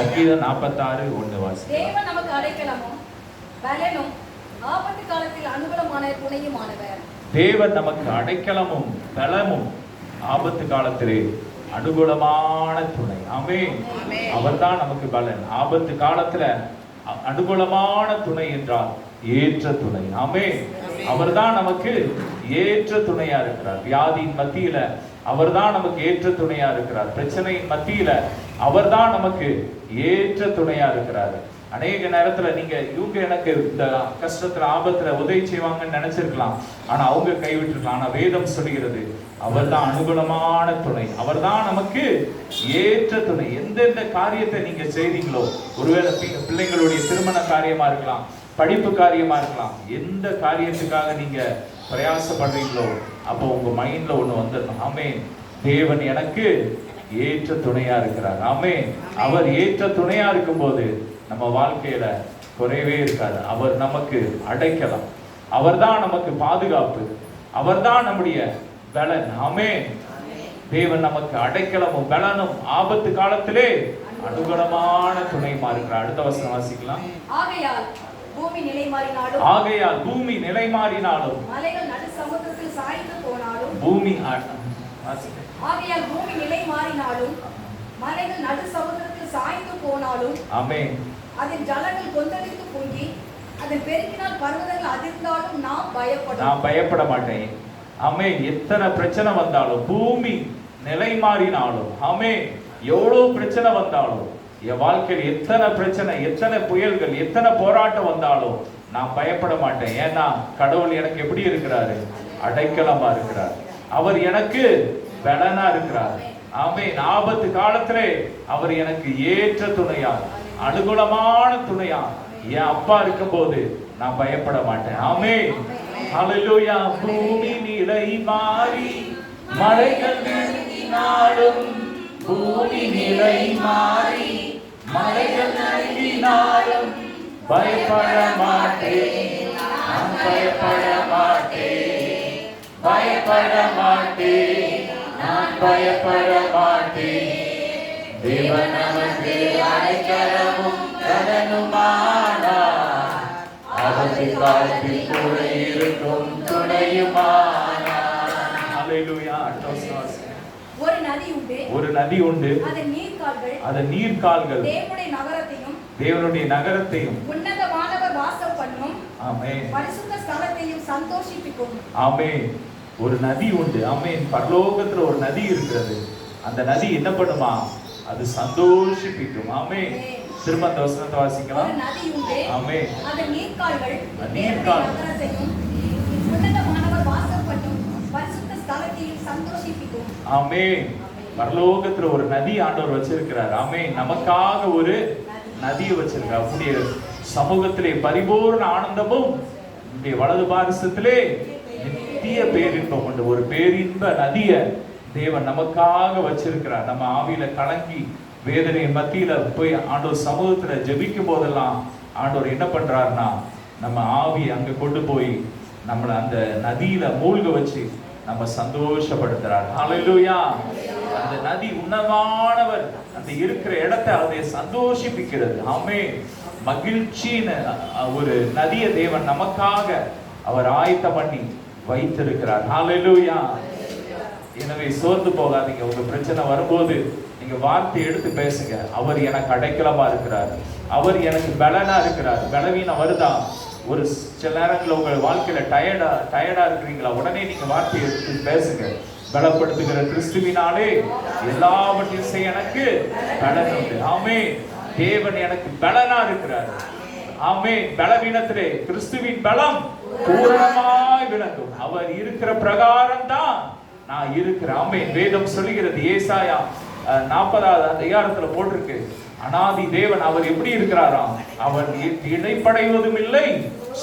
சங்கீதம் நாற்பத்தாறு ஒன்று வாசி தேவன் நமக்கு அடைக்கலமும் பலனும் ஆபத்து காலத்தில் அனுகூலமான துணையுமானவர். தேவன் நமக்கு அடைக்கலமும் பலமும் ஆபத்து காலத்திலே அனுகூலமான துணை. ஆமென். அவர்தான் நமக்கு பலன். ஆபத்து காலத்துல அனுகூலமான துணை என்றால் ஏற்ற துணை. ஆமே ஆமென். அவர்தான் நமக்கு ஏற்ற துணையா இருக்கிறார். வியாதியின் மத்தியில அவர்தான் நமக்கு ஏற்ற துணையா இருக்கிறார். பிரச்சனையின் மத்தியில அவர்தான் நமக்கு ஏற்ற துணையா இருக்கிறார். அநேக நேரத்துல நீங்க இவங்க எனக்கு இந்த கஷ்டத்துல ஆபத்துல உதவி செய்வாங்கன்னு நினைச்சிருக்கலாம். ஆனா அவங்க கைவிட்டிருக்கலாம். ஆனா வேதம் சொல்கிறது அவர்தான் அனுகூலமான துணை. அவர்தான் நமக்கு ஏற்ற துணை. எந்தெந்த காரியத்தை நீங்க செய்தீங்களோ ஒருவேளை பிள்ளைங்களுடைய திருமண காரியமா இருக்கலாம் படிப்பு காரியமா இருக்கலாம் எந்த காரியத்துக்காக நீங்க பிரயாசப்படுறீங்களோ அப்போ உங்க மைண்ட்ல ஒண்ணு வந்துடணும். ஆமே தேவன் எனக்கு ஏற்ற துணையா இருக்கிறார். ஆமே அவர் ஏற்ற துணையா இருக்கும்போது நம்ம வாழ்க்கையில குறைவே இருக்காது. அவர் நமக்கு அடைக்கலாம். அவர்தான் நமக்கு பாதுகாப்பு. அவர்தான் நம்முடைய பலன். ஆமே தேவன் நமக்கு அடைக்கலமும் பலனும் ஆபத்து காலத்திலே அனுகுணமான துணைமா இருக்கிறார். அடுத்த வசனம் வாசிக்கலாம். ஆகையால் பூமி நிலை மாறினாலும் பூமி நிலை ஆகையால் பூமி நிலை மாறினாலும் மலைகள் நடு சமுத்திரத்தில் சாய்ந்து போனாலும் ஆமென். அதன் ஜலங்கள் கொந்தளித்து பொங்கி அதன் பெருக்கினால் பர்வதங்கள் அதிர்ந்தாலும் நாம் பயப்படும். நான் பயப்பட மாட்டேன். ஆமே எத்தனை பிரச்சனை வந்தாலும் பூமி நிலை மாறினாலும் ஆமே எவ்வளவு பிரச்சனை வந்தாலும் என் வாழ்க்கையில் எத்தனை பிரச்சனை எத்தனை புயல்கள் எத்தனை போராட்டம் வந்தாலும் நான் பயப்பட மாட்டேன். ஏன்னா கடவுள் எனக்கு எப்படி இருக்கிறாரு? அடைக்கலமா இருக்கிறார். அவர் எனக்கு பலனா இருக்கிறார். ஆமே ஆபத்து காலத்திலே அவர் எனக்கு ஏற்ற துணையா அனுகூலமான துணையா என் அப்பா இருக்கும்போது நான் பயப்பட மாட்டேன். ஆமே ஹalleluya. பூமி நிலை மாறி மழைகள் நடுங்கினாலும் பூமி நிலை மாறி மழைகள் பயப்பட மாட்டேன். பயப்பட மாட்டேன். பயப்பட மாட்டேன். நான் பயப்பட மாட்டேன் தேவன் நமக்கு அடைக்கலமும் கடனுமானார் ஆபத்து காலத்தில் கூட இருக்கும் வாசிங்க. ஒரு நதி உண்டு ஒரு நதி உண்டு அதன் நீர்க்கால்கள் அதன் நீர்க்கால்கள் தேவனுடைய நகரத்தையும் தேவனுடைய நகரத்தையும் உன்னத வானவர் வாசம் பண்ணும் ஆமென் பரிசுத்த ஸ்தலத்தையும் சந்தோஷிப்பிக்கும் ஆமென் ஒரு நதி உண்டு. ஆமென். பரலோகத்துல ஒரு நதி இருக்கிறது. அந்த நதி என்ன பண்ணுமா? அது சந்தோஷிப்பிக்கும். ஆமென். திரும்ப அந்த வசனத்தை வாசிக்கலாம். ஸ்தலத்தையும் சந்தோஷிப்பிக்கும். ஆமென். பரலோகத்துல ஒரு நதி ஆண்டவர் வச்சிருக்கிறார். ஆமென். நமக்காக ஒரு நதியை வச்சிருக்கார் அப்படியே சமூகத்திலே பரிபூர்ண ஆனந்தமும் வலது பாரசத்திலே பெரிய பேரின்பம் உண்டு. ஒரு பேரின்ப நதிய தேவன் நமக்காக வச்சிருக்கிறார். நம்ம ஆவியில கலங்கி வேதனை மத்தியில போய் ஆண்டோர் சமூகத்துல ஜெபிக்கும் போதெல்லாம் ஆண்டவர் என்ன பண்றாருன்னா நம்ம ஆவி அங்க கொண்டு போய் நம்மளை அந்த நதியில மூழ்க வச்சு நம்ம சந்தோஷப்படுத்துறார். ஹalleluya அந்த நதி உன்னதமானவர். அந்த இருக்கிற இடத்தை அதை சந்தோஷிப்பிக்கிறது. ஆமே மகிழ்ச்சின்னு ஒரு நதிய தேவன் நமக்காக அவர் ஆயத்தம் பண்ணி வைத்திருக்கிறார். ஹalleluya. எனவே சோர்ந்து போகாதீங்க. உங்க பிரச்சனை வரும்போது நீங்க வார்த்தை எடுத்து பேசுங்க. அவர் எனக்கு அடைக்கலமா இருக்கிறார். அவர் எனக்கு பலனா இருக்கிறார். பலவீனம் வருதா? ஒரு சில நேரங்களில் உங்கள் வாழ்க்கையில டயர்டா டயர்டா இருக்கிறீங்களா? உடனே நீங்க வார்த்தை எடுத்து பேசுங்க. பலப்படுத்துகிற கிறிஸ்துவினாலே எல்லாவற்றையும் செய்ய எனக்கு பலன் உண்டு. ஆமே தேவன் எனக்கு பலனா இருக்கிறார். ஆமே பலவீனத்திலே கிறிஸ்துவின் பலம் பூரணமாய் விளங்கும். அவர் இருக்கிற பிரகாரம் தான் நான் இருக்கிற அம்மை வேதம் சொல்லுகிறது ஏசாயா நாற்பதாவது அதிகாரத்துல போட்டிருக்கு. அனாதி தேவன் அவர் எப்படி இருக்கிறாராம்? அவர் இடைப்படைவதும் இல்லை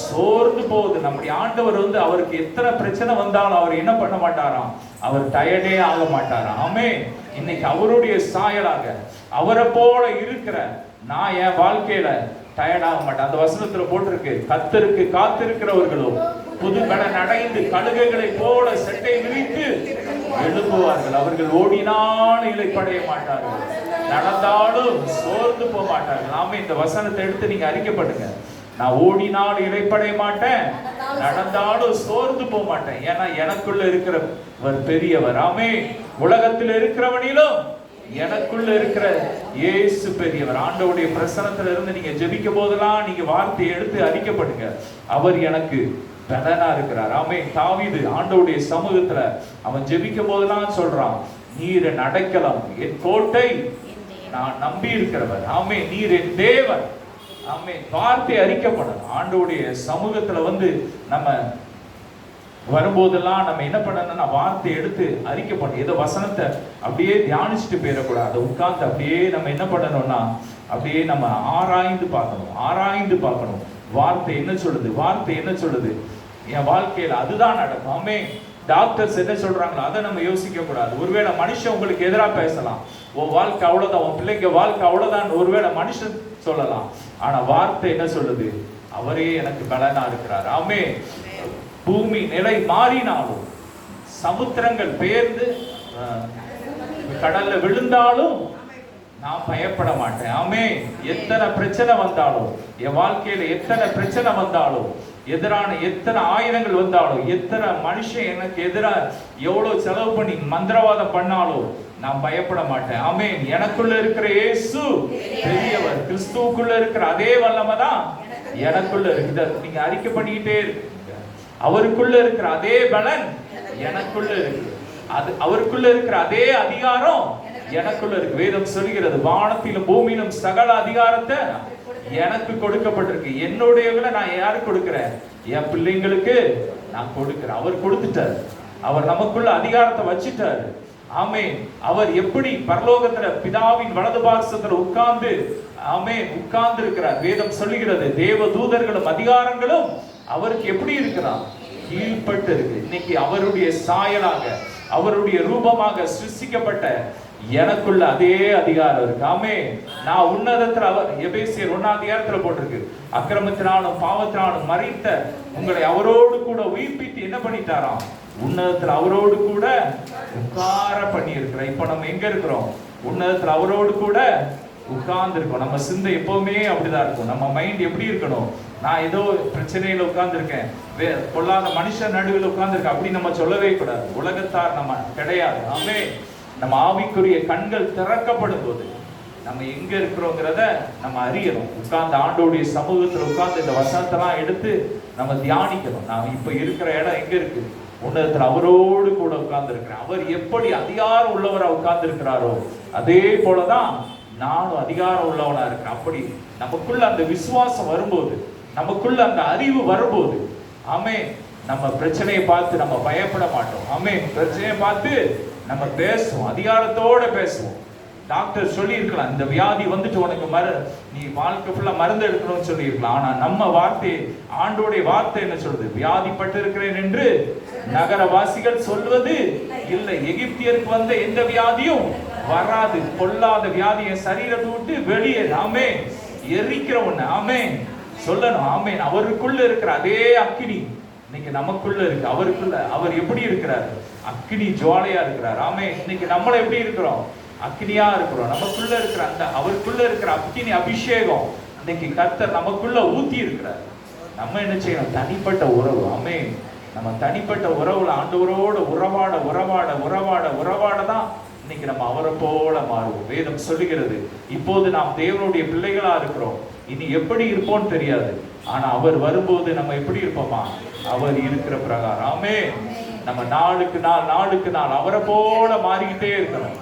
சோர்ந்து போகுது. நம்முடைய ஆண்டவர் வந்து அவருக்கு எத்தனை பிரச்சனை வந்தாலும் அவர் என்ன பண்ண மாட்டாராம்? அவர் டயர்டே ஆக மாட்டாராம். ஆமே இன்னைக்கு அவருடைய சாயலாக அவரை போல இருக்கிற நான் என் வாழ்க்கையில டயர்டாக ஆக மாட்டேன். அந்த வசனத்துல போட்டிருக்கு கத்தருக்கு காத்திருக்கிறவர்களோ புது கடன் அடைந்து கழுகைகளை போல செட்டை விரித்து எழுப்புவார்கள் அவர்கள் ஓடினால் இலைப்படைய மாட்டார்கள். நடந்தாலும் சோர்ந்து போக மாட்டார்கள். நாம இந்த வசனத்தை எடுத்து நீங்க அறிக்கப்படுங்க. நான் ஓடினால் இடைப்படைய மாட்டேன் நடந்தாலும் சோர்ந்து போக மாட்டேன். ஏன்னா எனக்குள்ள இருக்கிறவர் பெரியவர். ஆமே உலகத்தில் இருக்கிறவனிலும் எனக்குள்ள இருக்கிற இயேசு பெரியவர் ஆண்டவுடைய பிரசனத்துல இருந்து நீங்க ஜெபிக்கும் போதெல்லாம் நீங்க வார்த்தையை எடுத்து அறிக்கப்படுங்க அவர் எனக்கு பலனா இருக்கிறார். ஆமே தாவிது ஆண்டவுடைய சமூகத்துல அவன் ஜெபிக்கும் போதெல்லாம் சொல்றான் நீர் என் அடைக்கலம் என் கோட்டை நான் நம்பி இருக்கிறவர் ஆமே நீர் என் தேவன். ஆமே வார்த்தை அறிக்கப்படும் ஆண்டவுடைய சமூகத்துல வந்து நம்ம வரும்போதெல்லாம் நம்ம என்ன பண்ணணும்னா வார்த்தை எடுத்து அறிக்கை பண்ணணும் ஏதோ வசனத்தை அப்படியே தியானிச்சுட்டு போயிடக்கூடாது. அதை உட்கார்ந்து அப்படியே நம்ம என்ன பண்ணணும்னா அப்படியே நம்ம ஆராய்ந்து பார்க்கணும். ஆராய்ந்து பார்க்கணும். வார்த்தை என்ன சொல்லுது? வார்த்தை என்ன சொல்லுது? என் வாழ்க்கையில் அதுதான் நடக்கும். ஆமே டாக்டர்ஸ் என்ன சொல்றாங்களோ அதை நம்ம யோசிக்க கூடாது ஒருவேளை மனுஷன் உங்களுக்கு எதிராக பேசலாம். உன் வாழ்க்கை அவ்வளோதான் உன் பிள்ளைங்க வாழ்க்கை அவ்வளோதான் ஒருவேளை மனுஷன் சொல்லலாம். ஆனா வார்த்தை என்ன சொல்லுது? அவரே எனக்கு பலனா இருக்கிறார். ஆமே பூமி நிலை மாறினாலும் சமுத்திரங்கள் பேர்ந்து கடல்ல விழுந்தாலும் நான் பயப்பட மாட்டேன். ஆமே எத்தனை பிரச்சனை வந்தாலும் என் வாழ்க்கையில எத்தனை பிரச்சனை வந்தாலும் எதிரான எத்தனை ஆயுதங்கள் வந்தாலும் எத்தனை மனுஷன் எனக்கு எதிராக எவ்வளவு செலவு பண்ணி மந்திரவாதம் பண்ணாலும் நான் பயப்பட மாட்டேன். ஆமே எனக்குள்ள இருக்கிற இயேசு பெரியவர் கிறிஸ்துவுக்குள்ள இருக்கிற அதே வல்லமை தான் எனக்குள்ள இருக்கு. நீங்க அறிக்கை பண்ணிக்கிட்டே இருக்கு அவருக்குள்ள இருக்கிற அதே பலன் எனக்குள்ள இருக்கு. அது அவருக்குள்ள இருக்கிற அதே அதிகாரம் எனக்குள்ள இருக்கு. வேதம் சொல்கிறது வானத்திலும் பூமியிலும் சகல அதிகாரத்தை எனக்கு கொடுக்கப்பட்டிருக்கு. என்னுடையவங்களை நான் யாருக்கு கொடுக்கிறேன்? என் பிள்ளைங்களுக்கு நான் கொடுக்கிறேன். அவர் கொடுத்துட்டார். அவர் நமக்குள்ள அதிகாரத்தை வச்சுட்டாரு. ஆமே அவர் எப்படி பரலோகத்துல பிதாவின் வலது பாசத்துல உட்கார்ந்து ஆமே உட்கார்ந்து இருக்கிறார் வேதம் சொல்லுகிறது தேவ தூதர்களும் அதிகாரங்களும் அவருக்கு எப்படி இருக்கிறார் கீழ்பட்டு இருக்கு. இன்னைக்கு அவருடைய சாயலாக அவருடைய ரூபமாக சிருஷ்டிக்கப்பட்ட எனக்குள்ள அதே அதிகாரம் இருக்கு. ஆமே நான் உன்னதத்துல அவர் எபேசியர் ஒன்னாம் அதிகாரத்துல போட்டிருக்கு. அக்கிரமத்தினாலும் பாவத்தினாலும் மறைத்த உங்களை அவரோடு கூட உயிர்ப்பித்து என்ன பண்ணிட்டாராம்? உன்னதத்துல அவரோடு கூட உட்கார பண்ணி இருக்கிற இப்ப நம்ம எங்க இருக்கிறோம்? உன்னதத்துல அவரோடு கூட உட்கார்ந்து இருக்கோம் நம்ம சிந்தை எப்பவுமே அப்படிதான் இருக்கும். நம்ம மைண்ட் எப்படி இருக்கணும்? நான் ஏதோ பிரச்சனையில உட்கார்ந்துருக்கேன். வே பொல்லாத மனுஷன் நடுவில் உட்கார்ந்துருக்கேன் அப்படி நம்ம சொல்லவே கூடாது. உலகத்தார் நம்ம கிடையாது. ஆமே நம்ம ஆவிக்குரிய கண்கள் திறக்கப்படும் போது நம்ம எங்க இருக்கிறோங்கிறத நம்ம அறியணும். உட்கார்ந்து ஆண்டோடைய சமூகத்துல உட்கார்ந்து இந்த வசனத்தெல்லாம் எடுத்து நம்ம தியானிக்கணும். நான் இப்ப இருக்கிற இடம் எங்க இருக்கு? உன்னதத்துல அவரோடு கூட உட்கார்ந்து இருக்கிறேன் அவர் எப்படி அதிகாரம் உள்ளவரா உட்கார்ந்து இருக்கிறாரோ அதே போலதான் நானும் அதிகாரம் உள்ளவனா இருக்கேன் அப்படி நமக்குள்ள அந்த விசுவாசம் வரும்போது நமக்குள்ள அந்த அறிவு வரும்போது ஆமே நம்ம பிரச்சனையை பார்த்து நம்ம பயப்பட மாட்டோம். ஆமே பிரச்சனையை பார்த்து நம்ம பேசுவோம் அதிகாரத்தோட பேசுவோம். டாக்டர் சொல்லியிருக்கலாம் இந்த வியாதி வந்துட்டு உனக்கு மரு நீ வாழ்க்கை ஃபுல்லாக மருந்து எடுக்கணும்னு சொல்லியிருக்கலாம். ஆனால் நம்ம வார்த்தை ஆண்டோடைய வார்த்தை என்ன சொல்றது வியாதிப்பட்டு இருக்கிறேன் என்று நகரவாசிகள் சொல்வது இல்லை. எகிப்தியருக்கு வந்த எந்த வியாதியும் வராது. கொல்லாத வியாதியை சரீரத்தை விட்டு வெளியே ஆமே எரிக்கிற ஒண்ணு ஆமே. சொல்லணும் ஆமேன். அவருக்குள்ள இருக்கிற அதே அக்கினி இன்னைக்கு நமக்குள்ள இருக்கு. அவருக்குள்ள அவர் எப்படி இருக்கிறார்? அக்கினி ஜுவாலையா இருக்கிறார். ஆமே இன்னைக்கு நம்மள எப்படி இருக்கிறோம்? அக்னியா இருக்கிறோம். நமக்குள்ள இருக்கிற அந்த அவருக்குள்ள இருக்கிற அக்னி அபிஷேகம் இன்னைக்கு கர்த்தர் நமக்குள்ள ஊத்தி இருக்கிறார். நம்ம என்ன செய்யணும்? தனிப்பட்ட உறவு. ஆமே நம்ம தனிப்பட்ட உறவுல ஆண்டவரோட உறவாட உறவாட உறவாட உறவாட தான் இன்னைக்கு நம்ம அவரை போல மாறுவோம். வேதம் சொல்லுகிறது இப்போது நாம் தேவனுடைய பிள்ளைகளா இருக்கிறோம். இனி எப்படி இருப்போம்னு தெரியாது. ஆனா அவர் வரும்போது நம்ம எப்படி இருப்போமா? அவர் இருக்கிற பிரகாரம். ஆமே. நம்ம நாளுக்கு நாள் நாளுக்கு நாள் அவரை போல மாறிக்கிட்டே இருக்கிறோம்.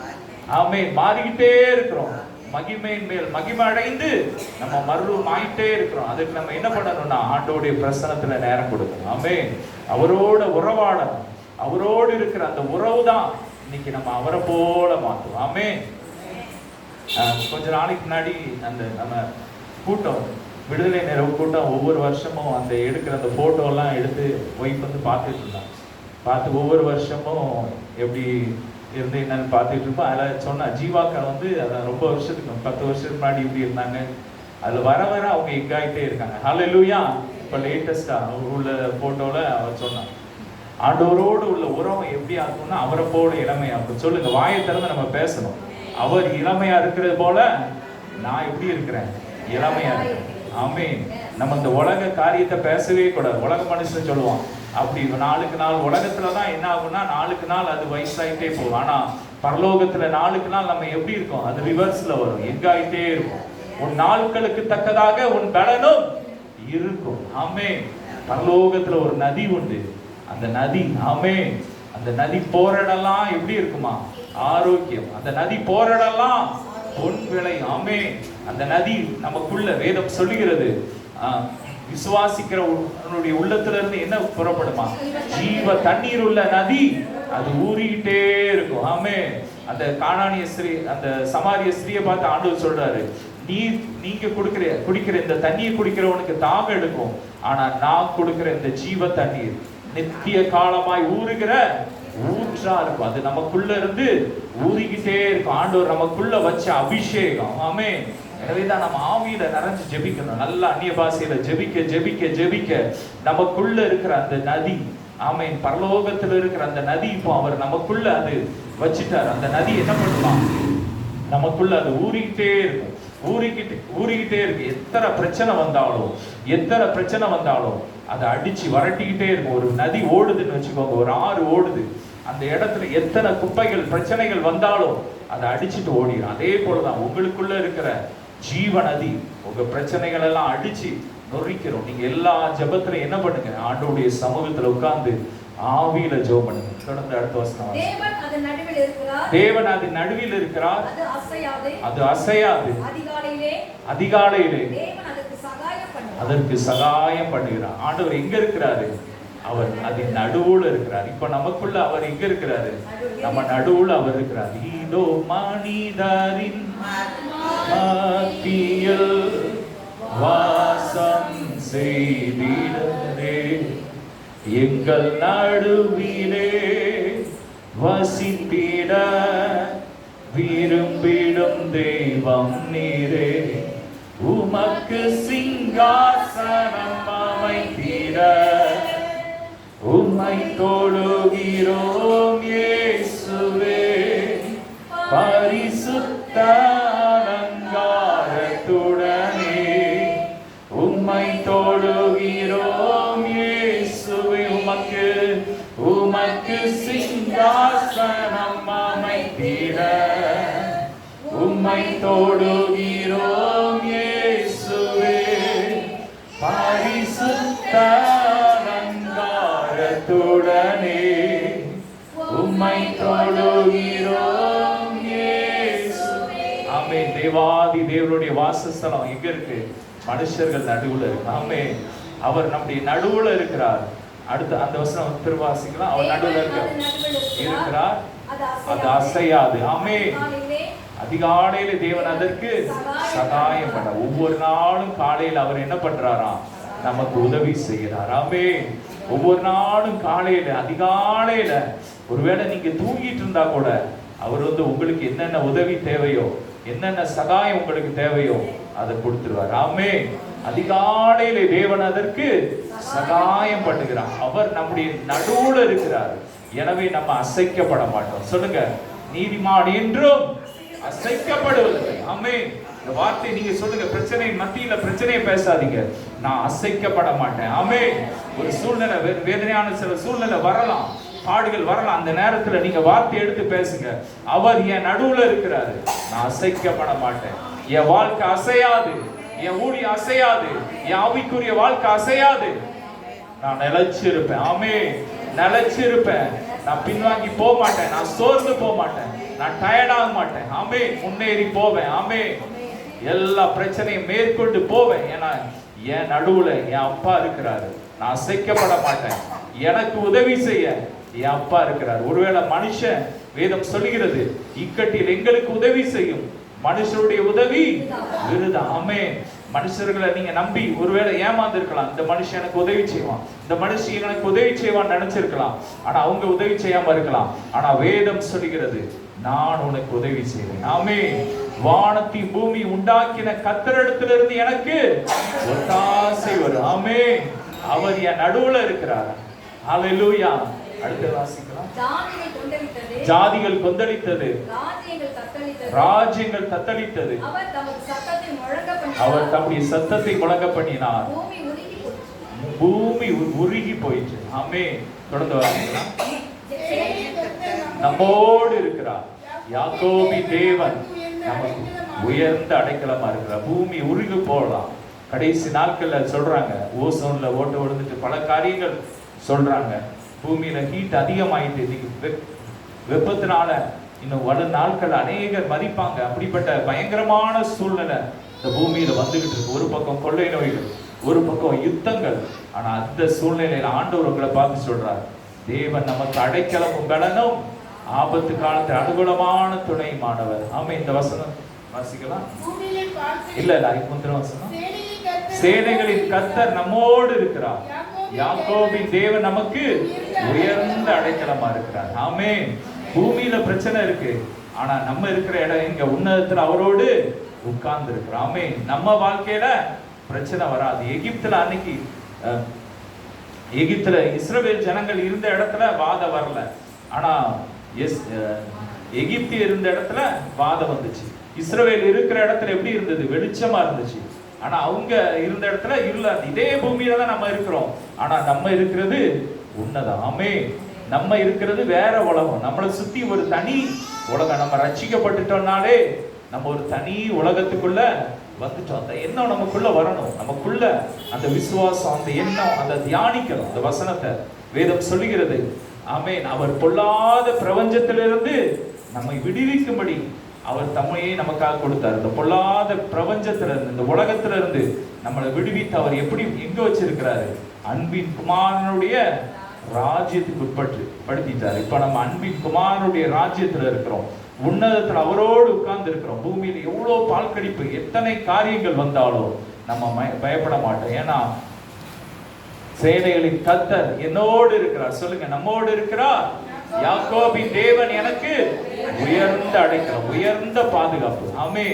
ஆமே. மாறிக்கிட்டே இருக்கிறோம். மகிமையின் மேல் மகிமை அடைந்து நம்ம மறுரூபம் ஆயிட்டே இருக்கிறோம். அதுக்கு நம்ம என்ன பண்ணணும்னா ஆண்டோடைய பிரசனத்துல நேரம் கொடுக்கணும். ஆமே. அவரோட உறவாடணும் அவரோடு இருக்கிற அந்த உறவு தான் இன்னைக்கு நம்ம அவரை போல மாற்றுவோம் ஆமே. கொஞ்ச நாளைக்கு முன்னாடி அந்த நம்ம கூட்டம் விடுதலை நிறைவு கூட்டம் ஒவ்வொரு வருஷமும் அந்த எடுக்கிற அந்த ஃபோட்டோலாம் எடுத்து ஒய்ஃப் வந்து பார்த்துட்டு இருந்தாங்க. பார்த்து ஒவ்வொரு வருஷமும் எப்படி இருந்து என்னன்னு பார்த்துட்டு இருப்போம். அதில் சொன்ன ஜீவாக்கா வந்து அதை ரொம்ப வருஷத்துக்கு பத்து வருஷத்துக்கு முன்னாடி இப்படி இருந்தாங்க. அதில் வர வர அவங்க இக்காயிட்டே இருக்காங்க. ஹalleluya இப்போ லேட்டஸ்டாக உள்ள ஃபோட்டோவில் அவர் சொன்னாங்க ஆண்டவரோடு உள்ள உறவு எப்படி ஆகும்னா அவரை போல இளமை அப்படி சொல்லுங்க வாயை திறந்து நம்ம பேசணும். அவர் இளமையா இருக்கிறது போல நான் எப்படி இருக்கிறேன்? இளமையா ஆமீன். நம்ம இந்த உலக காரியத்தை பேசவே கூடாது. உலக மனுஷன் சொல்லுவான் அப்படி நாளுக்கு நாள் உலகத்துல தான் என்ன ஆகும்னா நாளுக்கு நாள் அது வயசாயிட்டே போகும். ஆனா பரலோகத்துல நாளுக்கு நாள் நம்ம எப்படி இருக்கோம்? அது ரிவர்ஸ்ல வரும். எங்காயிட்டே இருக்கும் உன் நாட்களுக்கு தக்கதாக உன் பலனும் இருக்கும். ஆமே பரலோகத்துல ஒரு நதி உண்டு. அந்த நதி ஆமே அந்த நதி போற எப்படி இருக்குமா? ஆரோக்கியம். அந்த நதி போற பொன் விளை ஆமே அந்த நதி நமக்குள்ள வேதம் சொல்லுகிறது. விசுவாசிக்கிற உன்னுடைய உள்ளத்துல இருந்து என்ன புறப்படுமா? ஜீவ தண்ணீர் உள்ள நதி. அது ஊறிக்கிட்டே இருக்கும். ஆமே. அந்த காணானிய ஸ்ரீ அந்த சமாரிய ஸ்ரீயை பார்த்து ஆண்டவர் சொல்றாரு. நீ நீங்க கொடுக்கிற குடிக்கிற இந்த தண்ணியை குடிக்கிறவனுக்கு தாகம் எடுக்கும். ஆனா நான் கொடுக்கிற இந்த ஜீவ தண்ணீர் நித்திய காலமாய் ஊறுகிற ஊற்றா இருக்கும். அது நமக்குள்ள இருந்து ஊறிக்கிட்டே இருக்கும். ஆண்டவர் நமக்குள்ள வச்ச அபிஷேகம். ஆமே. எனவேதான் நம்ம ஆவியில நிறைஞ்சு ஜெபிக்கணும். நல்லா அந்நிய பாசையில ஜெபிக்க ஜெபிக்க ஜெபிக்க. நமக்குள்ள இருக்கிற அந்த நதி ஆமையின் பரலோகத்துல இருக்கிற அந்த நதி இப்போ அவர் நமக்குள்ள அது வச்சுட்டார். அந்த நதி என்ன பண்ணுவான் நமக்குள்ள அது ஊறிக்கிட்டே இருக்கும். ஊறிக்கிட்டு ஊறிக்கிட்டே இருக்கு எத்தனை பிரச்சனை வந்தாலும் எத்தனை பிரச்சனை வந்தாலும் அதை அடிச்சு வரட்டிக்கிட்டே இருக்கும். ஒரு நதி ஓடுதுன்னு வச்சுக்கோங்க. ஒரு ஆறு ஓடுது. அந்த இடத்துல எத்தனை குப்பைகள் பிரச்சனைகள் வந்தாலும் அதை அடிச்சிட்டு ஓடிடும் அதே போலதான் உங்களுக்குள்ள இருக்கிற ஜீவ நதி உங்க பிரச்சனைகள் எல்லாம் அடிச்சு நொறிக்கிறோம். நீங்க எல்லா ஜெபத்துல என்ன பண்ணுங்க? ஆண்டோடைய சமூகத்துல உட்கார்ந்து ஆவியில ஜெபம் பண்ணுங்க. தொடர்ந்து அடுத்த வசனம். தேவன் அது நடுவில் இருக்கிறார். அது அசையாது. அது அசையாது. அதிகாலையிலே. அதற்கு சகாயம் பண்ணுகிறார். ஆண்டவர் எங்க இருக்கிறாரு? அவர் அதன் நடுவுல இருக்கிறார். இப்ப நமக்குள்ள அவர் எங்க இருக்கிறாரு? நம்ம நடுவுல அவர் இருக்கிறார். இதோ மனிதரின் மத்தியில் வாசம் செய்திடரே எங்கள் நடுவிலே வசித்திட விரும்பிடும் தெய்வம் நீரே. உமக்கு சிங்காசனம் உம்மை தொழுகிறோம் இயேசுவே. பரிசுத்த அலங்காரத்துடனே உம்மை தொழுகிறோம் இயேசுவே. உமக்கு உமக்கு சிங்காசனம் அமைத்திட உம்மை தொழுகிறோம் இயேசுவே. பரிசுத்த அலங்காரத்துடனே உம்மை தொழுகிறோம் ஆமென். தேவாதி தேவனுடைய வாசஸ்தலம் எங்க இருக்கு? மனுஷர்கள் நடுவுல இருக்கு. ஆமென். அவர் நம்முடைய நடுவுல இருக்கிறார். அடுத்து அந்த வசனம் திருவாசிக்கலாம். அவர் நடுவுல இருக்கார் இருக்கிறார். அது அசையாது. அதிகாலையிலே அதிகாலையில தேவன் அதற்கு சகாயம் பண்ண ஒவ்வொரு நாளும் காலையில அவர் என்ன பண்றாராம்? நமக்கு உதவி செய்கிறார். ஆமே ஒவ்வொரு நாளும் காலையில அதிகாலையில ஒருவேளை நீங்க தூங்கிட்டு இருந்தா கூட அவர் வந்து உங்களுக்கு என்னென்ன உதவி தேவையோ என்னென்ன சகாயம் உங்களுக்கு தேவையோ அதை கொடுத்துருவார். ஆமே அதிகாலையில தேவன் அதற்கு சகாயம் பண்ணுகிறார். அவர் நம்முடைய நடுவுல இருக்கிறார். எனவே நம்ம அசைக்கப்பட மாட்டோம். சொல்லுங்க. நீதிமான் என்றும் அசைக்கப்படுவதில்லை. ஆமே இந்த வார்த்தை நீங்க சொல்லுங்க. பிரச்சனை மத்தியில பிரச்சனையை பேசாதீங்க. நான் அசைக்கப்பட மாட்டேன். ஆமே ஒரு சூழ்நிலை வேதனையான சில சூழ்நிலை வரலாம். பாடுகள் வரலாம். அந்த நேரத்துல நீங்க வார்த்தை எடுத்து பேசுங்க. அவர் என் நடுவுல இருக்கிறாரு. நான் அசைக்கப்பட மாட்டேன். என் வாழ்க்கை அசையாது. என் ஊழிய அசையாது. என் ஆவிக்குரிய வாழ்க்கை அசையாது. நான் நிலைச்சிருப்பேன். ஆமே நிலைச்சிருப்பேன். நான் பின்வாங்கி போக மாட்டேன். நான் சோர்ந்து போக மாட்டேன். நான் டயர்டாக மாட்டேன். ஆமே முன்னேறி போவேன். ஆமே எல்லா பிரச்சனையும் மேற்கொண்டு போவேன். ஏன்னா என் நடுவுல என் அப்பா இருக்கிறாரு. நான் அசைக்கப்பட மாட்டேன். எனக்கு உதவி செய்ய என் அப்பா இருக்கிறார். ஒருவேளை மனுஷன் வேதம் சொல்கிறது இக்கட்டில் எங்களுக்கு உதவி செய்யும். மனுஷருடைய உதவி விருது? அமே மனுஷர்களை நீங்க நம்பி ஒருவேளை ஏமாந்து இருக்கலாம் இந்த மனுஷன் எனக்கு உதவி செய்வான். இந்த மனுஷன் எனக்கு உதவி செய்வான் நினைச்சிருக்கலாம். ஆனா அவங்க உதவி செய்யாம இருக்கலாம். ஆனா வேதம் சொல்லுகிறது நான் உனக்கு உதவி செய்வேன். ஆமே வானத்தி பூமி உண்டாக்கின கத்தரிடத்திலிருந்து எனக்கு ஒத்தாசை வரும். ஆமே அவர் என் நடுவுல இருக்கிறார். ஹalleluya. அடுத்து வாசிக்கலாம். ஜாதிகள் கொந்தளித்தது. ராஜ்யங்கள் தத்தளித்தது. அவர் தம்முடைய சத்தத்தை முழங்க பண்ணினார் பூமி உருகி போயிற்று. ஆமே தொடர்ந்து வாசிக்கலாம். நம்மோடு இருக்கிறார். யாக்கோபி தேவன். நமக்கு உயர்ந்த அடைக்கலமா இருக்கிற பூமி உருகி போகலாம். கடைசி நாட்கள்ல சொல்றாங்க ஓசோன்ல ஓட்டு விழுந்துட்டு பல காரியங்கள் சொல்றாங்க. பூமியில ஹீட் அதிகமாயிட்டு இன்னைக்கு வெப்பத்தினால இன்னும் வரும் நாட்கள் அநேகர் மதிப்பாங்க. அப்படிப்பட்ட பயங்கரமான சூழ்நிலை இந்த பூமியில வந்துகிட்டு இருக்கு. ஒரு பக்கம் கொள்ளை நோய்கள் ஒரு பக்கம் யுத்தங்கள். ஆனா அந்த சூழ்நிலையில ஆண்டவர் உங்களை பார்த்து சொல்றார் தேவன் நமக்கு அடைக்கலமும் பலனும் ஆபத்து காலத்து அனுகூலமான துணைமானவர் ஆமா இந்த வசனம் வாசிக்கலாம்? இல்ல இல்ல முந்தின வசனம். சேனைகளின் கர்த்தர் நம்மோடு இருக்கிறார். யாக்கோபின் தேவன் நமக்கு உயர்ந்த அடைக்கலமா இருக்கிறார். ஆமே பூமியில பிரச்சனை இருக்கு. ஆனா நம்ம இருக்கிற இடம் இங்க உன்னதத்துல அவரோடு உட்கார்ந்து இருக்கிறோம் ஆமே நம்ம வாழ்க்கையில பிரச்சனை வராது. எகிப்துல அன்னைக்கு எகிப்துல இஸ்ரவேல் ஜனங்கள் இருந்த இடத்துல வாதம் வரல. ஆனா எஸ் எகிப்தி எகிப்து இருந்த இடத்துல வாதம் வந்துச்சு. இஸ்ரவேல் இருக்கிற இடத்துல எப்படி இருந்தது? வெளிச்சமா இருந்துச்சு. ஆனா அவங்க இருந்த இடத்துல இல்ல. இதே பூமியில தான் நம்ம இருக்கிறோம். ஆனா நம்ம இருக்கிறது உன்னதாமே. நம்ம இருக்கிறது வேற உலகம். நம்மளை சுத்தி ஒரு தனி உலகம். நம்ம ரட்சிக்கப்பட்டுட்டோம்னாலே நம்ம ஒரு தனி உலகத்துக்குள்ள வந்துட்டோம். அந்த எண்ணம் நமக்குள்ள வரணும். நமக்குள்ள அந்த விசுவாசம் அந்த எண்ணம் அந்த தியானிக்கணும். அந்த வசனத்தை வேதம் சொல்லுகிறது. ஆமேன். அவர் பொல்லாத பிரபஞ்சத்திலிருந்து நம்மை விடுவிக்கும்படி அவர் தம்மையே நமக்காக கொடுத்தார். இந்த பொல்லாத பிரபஞ்சத்திலிருந்து இந்த உலகத்திலிருந்து நம்மளை விடுவித்து அவர் எப்படி எங்க வச்சிருக்கிறாரு? அன்பின் குமாரனுடைய ராஜ்யத்துக்கு உட்பட்டு படுத்திட்டார். இப்ப நம்ம அன்பின் குமாரனுடைய ராஜ்யத்துல இருக்கிறோம். உன்னதத்துல அவரோடு உட்கார்ந்து இருக்கிறோம் பூமியில எவ்வளவு பால் கடிப்பு எத்தனை காரியங்கள் வந்தாலும் நம்ம பயப்பட மாட்டோம். ஏன்னா சேனைகளின் கத்தர் என்னோடு இருக்கிறார். சொல்லுங்க நம்மோடு இருக்கிறார். யாக்கோபின் தேவன் எனக்கு உயர்ந்த அடைக்கலம் உயர்ந்த பாதுகாப்பு. ஆமே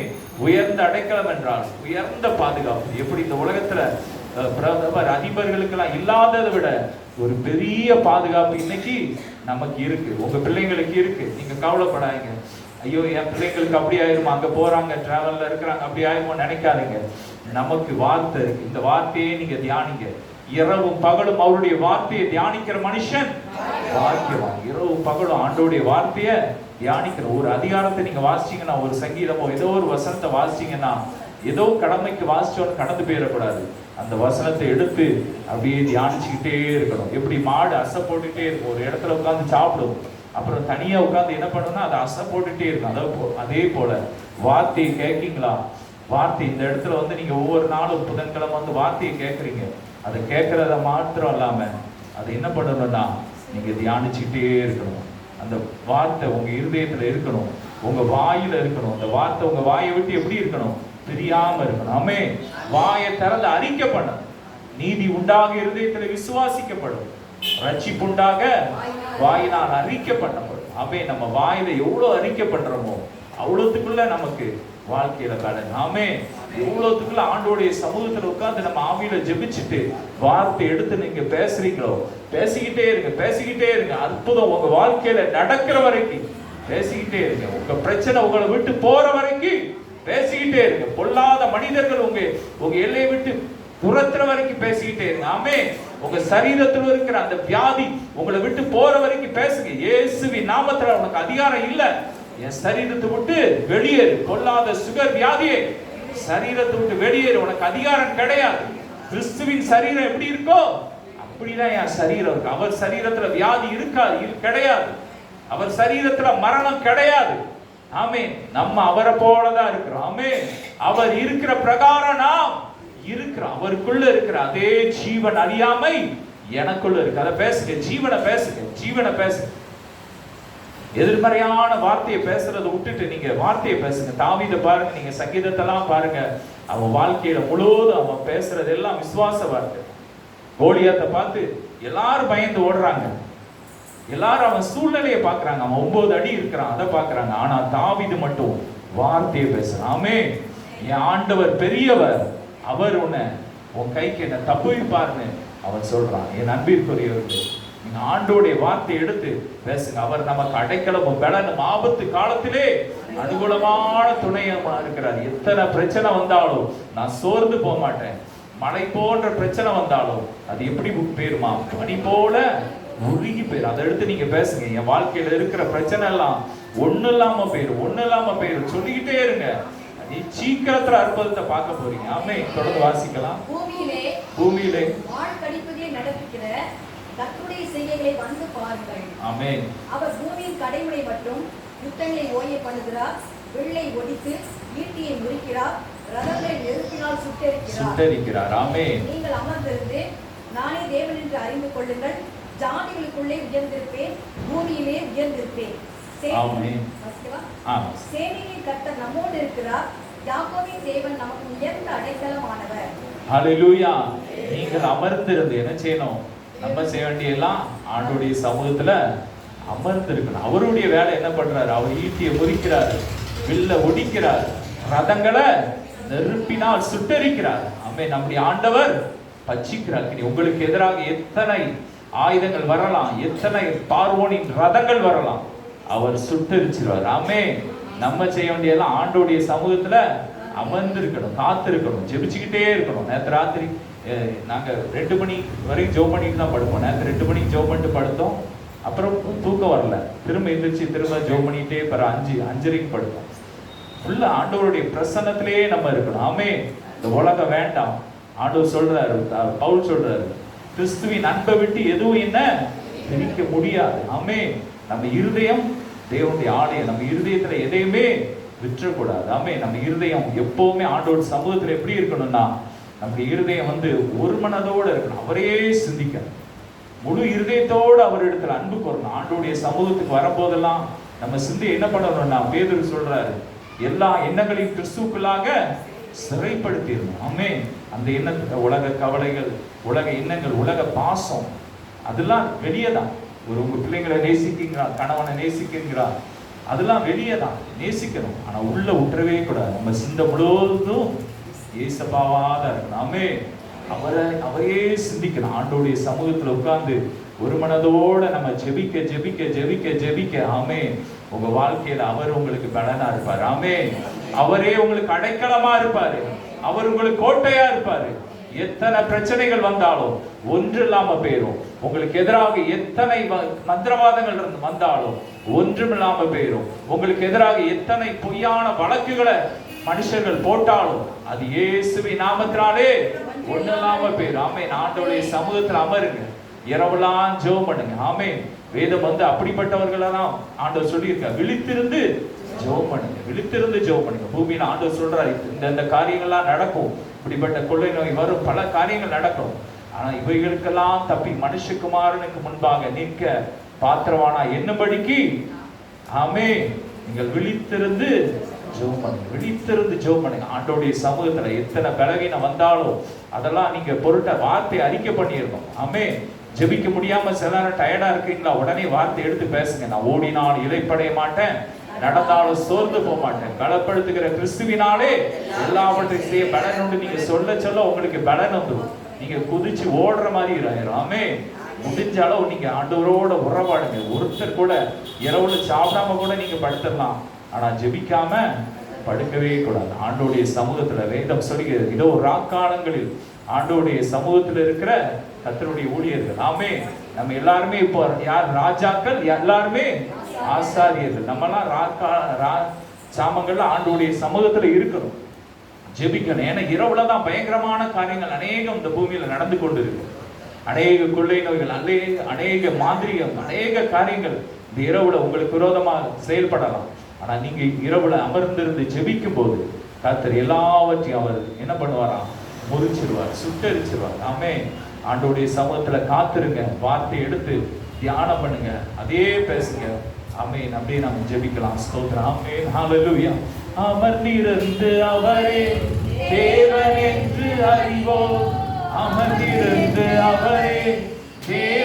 உயர்ந்த அடைக்கலம் என்றால் உயர்ந்த பாதுகாப்பு. எப்படி இந்த உலகத்துல பிரதமர் அதிபர்களுக்கெல்லாம் இல்லாததை விட ஒரு பெரிய பாதுகாப்பு இன்னைக்கு நமக்கு இருக்கு. உங்க பிள்ளைங்களுக்கு இருக்கு. நீங்க கவலைப்படாதீங்க. ஐயோ என் பிள்ளைங்களுக்கு அப்படி ஆயிருமா? அங்க போறாங்க டிராவல்ல இருக்கிறாங்க அப்படி ஆயிருமோ நினைக்காதீங்க. நமக்கு வார்த்தை இருக்கு. இந்த வார்த்தையே நீங்க தியானிங்க. இரவும் பகலும் அவருடைய வார்த்தையை தியானிக்கிற மனுஷன். பாக்கியவான் இரவும் பகலும் ஆண்டோடைய வார்த்தையை தியானிக்கிற ஒரு அதிகாரத்தை நீங்க வாசிச்சீங்கன்னா ஒரு சங்கீதமோ ஏதோ ஒரு வசனத்தை வாசிச்சீங்கன்னா ஏதோ கடமைக்கு வாசிச்சோன்னு கடந்து போயிடக்கூடாது. அந்த வசனத்தை எடுத்து அப்படியே தியானிச்சுக்கிட்டே இருக்கணும். எப்படி மாடு அசை போட்டுட்டே இருக்கும். ஒரு இடத்துல உட்காந்து சாப்பிடும். அப்புறம் தனியா உட்காந்து என்ன பண்ணும்னா அதை அசை போட்டுட்டே இருக்கும் அதே போ- அதே போல வார்த்தையை கேட்கீங்களா? வார்த்தை இந்த இடத்துல வந்து நீங்க ஒவ்வொரு நாளும் புதன்கிழமை வந்து வார்த்தையை கேட்குறீங்க. அதை கேட்கறத மாத்திரம் இல்லாம அதை என்ன பண்ணணும்னா நீங்க தியானிச்சுட்டே இருக்கணும். அந்த வார்த்தை உங்க இருதயத்துல இருக்கணும். உங்க வாயில இருக்கணும். அந்த வார்த்தை உங்க வாயை விட்டு எப்படி இருக்கணும்? பிரியாம இருக்கணும். அமே வாயை திறந்து அறிக்கை நீதி உண்டாக இருதயத்துல விசுவாசிக்கப்படும். ரட்சிப்புண்டாக வாயினால் அறிக்கை பண்ணப்படும். நம்ம வாயில எவ்வளவு அறிக்கை பண்றோமோ அவ்வளவுக்குள்ள நமக்கு வாழ்க்கையில கடன் ஆமே இவ்வளவுக்குள்ள ஆண்டோடைய சமூகத்துல உட்கார்ந்து நம்ம ஆவியில ஜெபிச்சுட்டு வார்த்தை எடுத்து நீங்க பேசுறீங்களோ பேசிக்கிட்டே இருங்க பேசிக்கிட்டே இருங்க. அற்புதம் உங்க வாழ்க்கையில நடக்கிற வரைக்கும். பேசிக்கிட்டே இருங்க. உங்க பிரச்சனை உங்களை விட்டு போற வரைக்கும் பேசிக்கிட்டே இருங்க. பொல்லாத மனிதர்கள் உங்க உங்க எல்லையை விட்டு துரத்துற வரைக்கும் பேசிக்கிட்டே இருங்க. ஆமே உங்க சரீரத்தில் இருக்கிற அந்த வியாதி உங்களை விட்டு போற வரைக்கும் பேசுங்க. இயேசுவி நாமத்துல உனக்கு அதிகாரம் இல்லை. என் சரீரத்தை விட்டு வெளியேறு. கொல்லாத சுகர் வியாதியை. சரீரத்தை விட்டு வெளியேறு. உனக்கு அதிகாரம் கிடையாது. கிறிஸ்துவின் சரீரம் எப்படி இருக்கோ அப்படிதான் என் சரீரம் இருக்கு. அவர் சரீரத்துல வியாதி இருக்காது கிடையாது. அவர் சரீரத்துல மரணம் கிடையாது. ஆமே நம்ம அவரை போலதான் இருக்கிறோம். ஆமே அவர் இருக்கிற பிரகாரம் நாம் இருக்கிறோம். அவருக்குள்ள இருக்கிற அதே ஜீவன் அறியாமை எனக்குள்ள இருக்கு. அதை பேசுங்க. ஜீவனை பேசுங்க. ஜீவனை பேசுங்க. எதிர்மறையான வார்த்தையை பேசுறதை விட்டுட்டு நீங்க வார்த்தையை பேசுங்க. தாவித பாருங்க நீங்க சங்கீதத்தெல்லாம் பாருங்க. அவன் வாழ்க்கையில முழுவதும் அவன் பேசுறது எல்லாம் விசுவாச வார்த்தை. கோலியாத்தை பார்த்து எல்லாரும் பயந்து ஓடுறாங்க. எல்லாரும் அவன் சூழ்நிலையை பார்க்குறாங்க. அவன் ஒன்பது அடி இருக்கிறான் அதை பார்க்குறாங்க. ஆனா தாவிது மட்டும் வார்த்தையை பேசுறான். ஆமே என் ஆண்டவர் பெரியவர். அவர் உன்னை உன் கைக்கு என்ன தப்புவிப்பார்னு அவன் சொல்றான். என் அன்பிற்குரியவர்கள் ஆண்டோடைய வார்த்தை எடுத்து பேசுங்க. அவர் நமக்கு அடைக்கலமும் பலனும் ஆபத்து காலத்திலே அனுகூலமான துணையமா இருக்கிறார். எத்தனை பிரச்சனை வந்தாலும் நான் சோர்ந்து போக மாட்டேன். மழை போன்ற பிரச்சனை வந்தாலும் அது எப்படி போயிருமா பனி போல உருகி போயிரும். அதை எடுத்து நீங்க பேசுங்க. என் வாழ்க்கையில இருக்கிற பிரச்சனை எல்லாம் ஒண்ணு இல்லாம போயிரும். ஒண்ணு இல்லாம போயிரும். சொல்லிக்கிட்டே இருங்க. நீ சீக்கிரத்துல அற்புதத்தை பார்க்க போறீங்க. ஆமே தொடர்ந்து வாசிக்கலாம். பூமியிலே பூமியிலே செய்கைகளை வந்து பாருங்கள். ஆமே அவர் பூமியின் கடைமுறை மற்றும் யுத்தங்களை ஓய பண்ணுகிறார். வெள்ளை ஒடித்து ஈட்டியை முறிக்கிறார். ரதங்களை நெருப்பினால் சுட்டெரிக்கிறார். சுட்டரிக்கிறார். ஆமே நீங்கள் அமர்ந்திருந்து நானே தேவன் என்று அறிந்து கொள்ளுங்கள். ஜாதிகளுக்குள்ளே உயர்ந்திருப்பேன். பூமியிலே உயர்ந்திருப்பேன். ஆமென். சேனையின் கர்த்தர் நம்மோடு இருக்கிறார். யாக்கோபின் தேவன் நமக்கு உயர்ந்த அடைக்கலமானவர். ஹalleluya. நீங்கள் அமர்ந்திருந்து என்ன செய்யணும்? நம்ம செய்ய வேண்டியெல்லாம் ஆண்டுடைய சமூகத்துல அமர்ந்திருக்கணும். அவருடைய வேலை என்ன பண்றாரு? அவர் ஈட்டியை முறிக்கிறாரு வில்ல ஒடிக்கிறார் ரதங்களை நெருப்பினால் சுட்டரிக்கிறார். அம்மே நம்முடைய ஆண்டவர் பச்சிக்கிறார் உங்களுக்கு எதிராக எத்தனை ஆயுதங்கள் வரலாம்? எத்தனை பார்வோனின் ரதங்கள் வரலாம்? அவர் சுட்டரிச்சிருவார். ஆமே நம்ம செய்ய வேண்டியதெல்லாம் ஆண்டோடைய சமூகத்துல அமர்ந்திருக்கணும் காத்திருக்கணும் ஜெபிச்சுக்கிட்டே இருக்கணும். நேற்று ராத்திரி நாங்கள் ரெண்டு மணி வரைக்கும் ஜோ பண்ணிட்டு தான் படுப்போம். நேரத்தில் ரெண்டு மணிக்கு ஜோ பண்ணிட்டு படுத்தோம். அப்புறம் தூக்கம் வரல. திரும்ப எழுந்திரிச்சு திரும்ப ஜோ பண்ணிட்டே பிற அஞ்சு அஞ்சரைக்கு படுத்தோம் ஃபுல்லாக ஆண்டவருடைய பிரசன்னத்திலேயே நம்ம இருக்கணும். ஆமே இந்த உலகம் வேண்டாம். ஆண்டவர் சொல்றாரு பவுல் சொல்றாரு கிறிஸ்துவின் அன்பை விட்டு எதுவும் என்ன? பிரிக்க முடியாது. ஆமே நம்ம இருதயம் தேவனுடைய ஆலயம் நம்ம இருதயத்துல எதையுமே விற்றக்கூடாது. ஆமே நம்ம இருதயம் எப்பவுமே ஆண்டோட சமூகத்துல எப்படி இருக்கணும்னா நம்முடைய இருதயம் வந்து ஒரு மனதோட இருக்கணும். அவரே சிந்திக்கணும். முழு இருதயத்தோடு அவர் இடத்துல அன்பு கூறணும் ஆண்டோடைய சமூகத்துக்கு வரும்போதெல்லாம் நம்ம சிந்தி என்ன பண்ணணும்னா பேதர் சொல்றாரு எல்லா எண்ணங்களையும் கிறிஸ்துக்குள்ளாக சிறைப்படுத்திடணும். ஆமே அந்த எண்ணத்தை உலக கவலைகள் உலக எண்ணங்கள் உலக பாசம் அதெல்லாம் வெளியே தான் ஒரு உங்க பிள்ளைங்களை நேசிக்கிறீங்களா கணவனை நேசிக்கிறீங்களா அதெல்லாம் வெளியே தான் நேசிக்கணும். ஆனால் உள்ள விட்டுறவே கூடாது. நம்ம சிந்தை முழுவதும் ஏசப்பாவாக இருக்கணும் ஆமே அவரை அவரே சிந்திக்கணும். ஆண்டோடைய சமூகத்துல உட்கார்ந்து ஒரு மனதோட நம்ம ஜெபிக்க ஜெபிக்க ஜெபிக்க ஜெபிக்க. ஆமே உங்க வாழ்க்கையில அவர் உங்களுக்கு பலனா இருப்பார். ஆமே அவரே உங்களுக்கு அடைக்கலமா இருப்பாரு. அவர் உங்களுக்கு கோட்டையா இருப்பாரு. எத்தனை பிரச்சனைகள் வந்தாலும் ஒன்று இல்லாம போயிரும். உங்களுக்கு எதிராக எத்தனை வ- மந்திரவாதங்கள் இருந்து வந்தாலும் ஒன்றும் இல்லாம போயிரும். உங்களுக்கு எதிராக எத்தனை பொய்யான வழக்குகளை மனுஷர்கள் போட்டாலும் அது இயேசுவின் நாமத்தினாலே ஒண்ணு இல்லாம போயிரும். ஆமே ஆண்டவருடைய சமூகத்துல அமருங்க. இரவுலாம் ஜெபம் பண்ணுங்க. ஆமே வேதம் வந்து அப்படிப்பட்டவர்களெல்லாம் ஆண்டவர் சொல்லியிருக்கார். விழித்திருந்து ஜெபம் பண்ணுங்க. விழித்திருந்து ஜெபம் பண்ணுங்க. பூமியில ஆண்டவர் சொல்றாரு இந்த இந்த காரியங்கள்லாம் நடக்கும். இப்படிப்பட்ட கொள்ளை நோய் வரும். பல காரியங்கள் நடக்கும். ஆனா இவைகளுக்கெல்லாம் தப்பி மனுஷகுமாரனுக்கு முன்பாக நிற்க பாத்திரவானா என்னபடிக்கு ஆமே நீங்கள் விழித்திருந்து ஜெபம் பண்ணுங்க விழித்திருந்து ஜெபம் பண்ணுங்க ஆண்டோடைய சமூகத்துல எத்தனை பலவீனம் வந்தாலும் அதெல்லாம் நீங்க பொருட்ட வார்த்தை அறிக்கை பண்ணியிருக்கோம் ஆமே ஜெபிக்க முடியாம சில நேரம் டயர்டா இருக்கீங்களா? உடனே வார்த்தை எடுத்து பேசுங்க. நான் ஓடினால் இலைப்படைய மாட்டேன். நடந்தாலும் சோர்ந்து போக மாட்டேன். பலப்படுத்துகிற கிறிஸ்துவினாலே எல்லாவற்றையும் செய்ய பலன் உண்டு. நீங்க சொல்ல சொல்ல உங்களுக்கு பலன் வந்துடும் நீங்க குதிச்சு ஓடுற மாதிரி ஆயிரும். ஆமே முடிஞ்ச அளவு நீங்க ஆண்டவரோட உறவாடுங்க. ஒருத்தர் கூட இரவுல சாப்பிடாம கூட நீங்க படுத்துடலாம். ஆனால் ஜெபிக்காம படுக்கவே கூடாது. ஆண்டோடைய சமூகத்தில் வேதம் சொல்லுகிறது. இதோ ராக்காலங்களில் ஆண்டோடைய சமூகத்தில் இருக்கிற கத்தருடைய ஊழியர்கள். ஆமே நம்ம எல்லாருமே இப்போ யார்? ராஜாக்கள்? எல்லாருமே ஆசாரியர்கள். நம்மலாம் ராக்கா ரா சாமங்கள்ல ஆண்டோடைய சமூகத்தில் இருக்கிறோம். ஜெபிக்கணும். ஏன்னா இரவுல தான் பயங்கரமான காரியங்கள் அநேகம் இந்த பூமியில் நடந்து கொண்டு இருக்கு அநேக கொள்ளை நோய்கள் அநேக அநேக மாந்திரிகம் அநேக காரியங்கள் இந்த இரவுல உங்களுக்கு விரோதமாக செயல்படலாம். ஆனா நீங்க இரவுல அமர்ந்திருந்து ஜெபிக்கும் போது கத்தர் எல்லாவற்றையும் அவர் என்ன பண்ணுவாராம் முறிச்சிருவார் சுட்டரிச்சிருவார். ஆமே ஆண்டோடைய சமூகத்துல காத்திருங்க வார்த்தை எடுத்து தியானம் பண்ணுங்க அதே பேசுங்க. ஆமென். அப்படியே நம்ம ஜெபிக்கலாம். ஸ்தோத்திரம். ஆமென். ஹalleluya அமர்ந்திருந்து அவரே தேவன் என்று அறிவோம். அமர்ந்திருந்து அவரே தேவன்